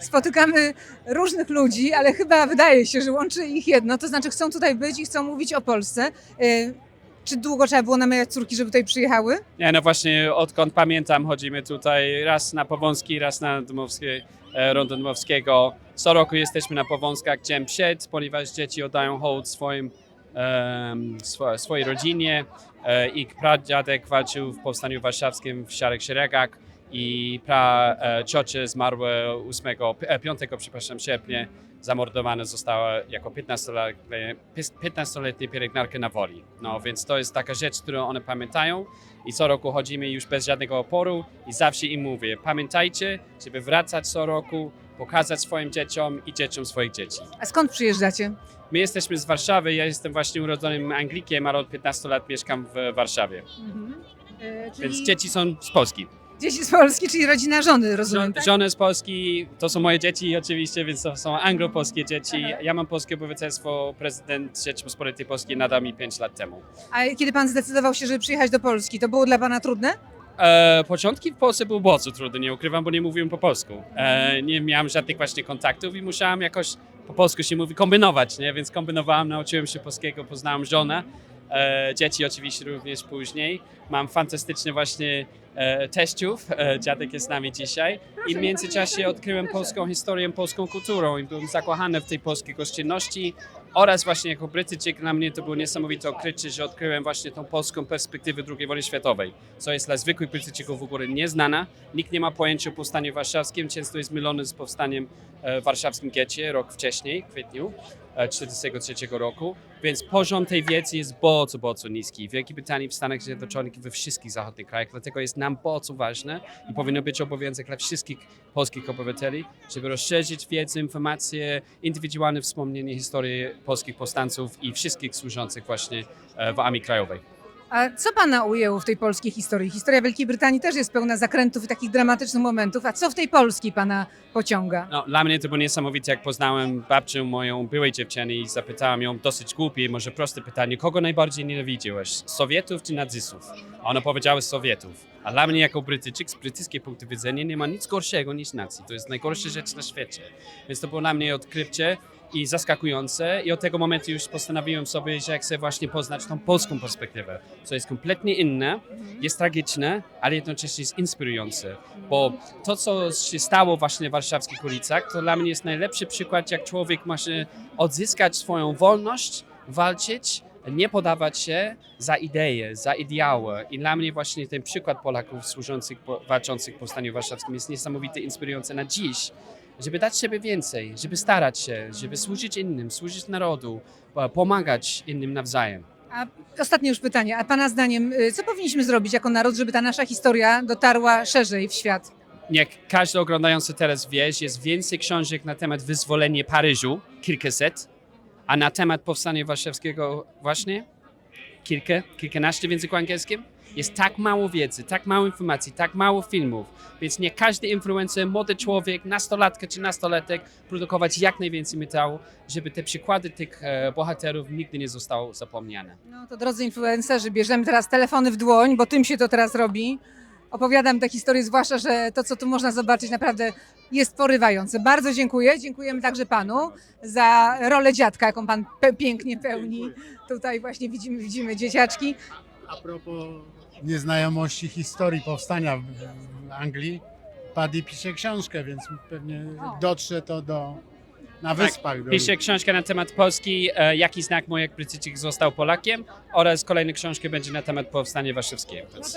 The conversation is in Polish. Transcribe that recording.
spotykamy różnych ludzi, ale chyba wydaje się, że łączy ich jedno, to znaczy chcą tutaj być i chcą mówić o Polsce. E, Czy długo trzeba było namawiać córki, żeby tutaj przyjechały? Nie, no właśnie odkąd pamiętam chodzimy tutaj raz na Powązki, raz na Dmowskie, e, Rondo Dmowskiego. Co roku jesteśmy na Powązkach dzień przed, ponieważ dzieci oddają hołd swoim, swo, swojej rodzinie. E, ich pradziadek walczył w Powstaniu Warszawskim w Szarych Szeregach i pra e, ciocie zmarłe 8, e, 5 przepraszam, sierpnia. Zamordowana została jako 15-letnia 15-letnia pielęgniarka na woli. No więc to jest taka rzecz, którą one pamiętają i co roku chodzimy już bez żadnego oporu i zawsze im mówię, pamiętajcie, żeby wracać co roku, pokazać swoim dzieciom i dzieciom swoich dzieci. A skąd przyjeżdżacie? My jesteśmy z Warszawy, ja jestem właśnie urodzonym Anglikiem, ale od 15 lat mieszkam w Warszawie, E, więc dzieci są z Polski. Dzieci z Polski, czyli rodzina żony, rozumiem, Żon, tak? żony z Polski, to są moje dzieci oczywiście, więc to są anglo-polskie dzieci. Aha. Ja mam polskie obywatelstwo, prezydent Rzeczypospolitej Polskiej nadał mi 5 lat temu. A kiedy pan zdecydował się, żeby przyjechać do Polski, to było dla pana trudne? E, początki w Polsce były bardzo trudne, nie ukrywam, bo nie mówiłem po polsku. E, nie miałem żadnych właśnie kontaktów i musiałem jakoś po polsku się mówi, kombinować, nie? więc kombinowałem, nauczyłem się polskiego, poznałem żonę, e, dzieci oczywiście również później. Mam fantastyczne właśnie e, teściów, e, dziadek jest z nami dzisiaj. I w międzyczasie odkryłem polską historię, polską kulturą. I byłem zakochany w tej polskiej gościnności. Oraz właśnie jako Brytyjczyk dla mnie to było niesamowite odkrycie, że odkryłem właśnie tą polską perspektywę II wojny światowej, co jest dla zwykłych Brytyjczyków w ogóle nieznana. Nikt nie ma pojęcia o powstaniu warszawskim, często jest mylony z powstaniem e, w warszawskim getcie rok wcześniej, w kwietniu e, 1943 roku, więc poziom tej wiedzy jest bardzo, bardzo niski. W Wielkiej Brytanii, w Stanach Zjednoczonych we wszystkich zachodnich krajach, dlatego jest nam bardzo ważne i powinno być obowiązek dla wszystkich polskich obywateli, żeby rozszerzyć wiedzę, informacje, indywidualne wspomnienie historii polskich powstańców i wszystkich służących właśnie e, w Armii Krajowej. A co pana ujęło w tej polskiej historii? Historia Wielkiej Brytanii też jest pełna zakrętów i takich dramatycznych momentów. A co w tej Polskiej pana pociąga? No, dla mnie to było niesamowite, jak poznałem babcię moją byłej dziewczyny i zapytałem ją dosyć głupie, może proste pytanie, kogo najbardziej nienawidziłeś? Sowietów czy nazistów? A ona powiedziała Sowietów. A dla mnie jako Brytyjczyk z brytyjskiego punktu widzenia nie ma nic gorszego niż nacji. To jest najgorsza rzecz na świecie. Więc to było dla mnie odkrycie i zaskakujące i od tego momentu już postanowiłem sobie, że chcę właśnie poznać tą polską perspektywę, co jest kompletnie inne, jest tragiczne, ale jednocześnie jest inspirujące, bo to, co się stało właśnie w warszawskich ulicach, to dla mnie jest najlepszy przykład, jak człowiek może odzyskać swoją wolność, walczyć, nie podawać się za idee, za ideały. I dla mnie właśnie ten przykład Polaków służących, po- walczących w Powstaniu Warszawskim jest niesamowity, inspirujący na dziś, żeby dać siebie więcej, żeby starać się, żeby służyć innym, służyć narodu, po- pomagać innym nawzajem. A ostatnie już pytanie. A pana zdaniem, y, co powinniśmy zrobić jako naród, żeby ta nasza historia dotarła szerzej w świat? Jak każdy oglądający teraz wie, jest więcej książek na temat wyzwolenia Paryżu, kilkaset, a na temat powstania warszawskiego właśnie kilka, kilkanaście w języku angielskim. Jest tak mało wiedzy, tak mało informacji, tak mało filmów, więc nie każdy influencer, młody człowiek, nastolatka czy nastolatek produkować jak najwięcej materiału, żeby te przykłady tych e, bohaterów nigdy nie zostały zapomniane. No to drodzy influencerzy, bierzemy teraz telefony w dłoń, bo tym się to teraz robi. Opowiadam tę historię, zwłaszcza, że to, co tu można zobaczyć, naprawdę jest porywające. Bardzo dziękuję. Dziękujemy także panu za rolę dziadka, jaką pan pe- pięknie pełni. Tutaj właśnie widzimy, widzimy dzieciaczki. A propos nieznajomości historii powstania w, Anglii, Paddy pisze książkę, więc pewnie O. dotrze to do, na wyspach. Do Piszę książkę na temat Polski, e, jaki znak mój jak Brytyjczyk został Polakiem oraz kolejna książka będzie na temat powstania warszawskiego. Więc...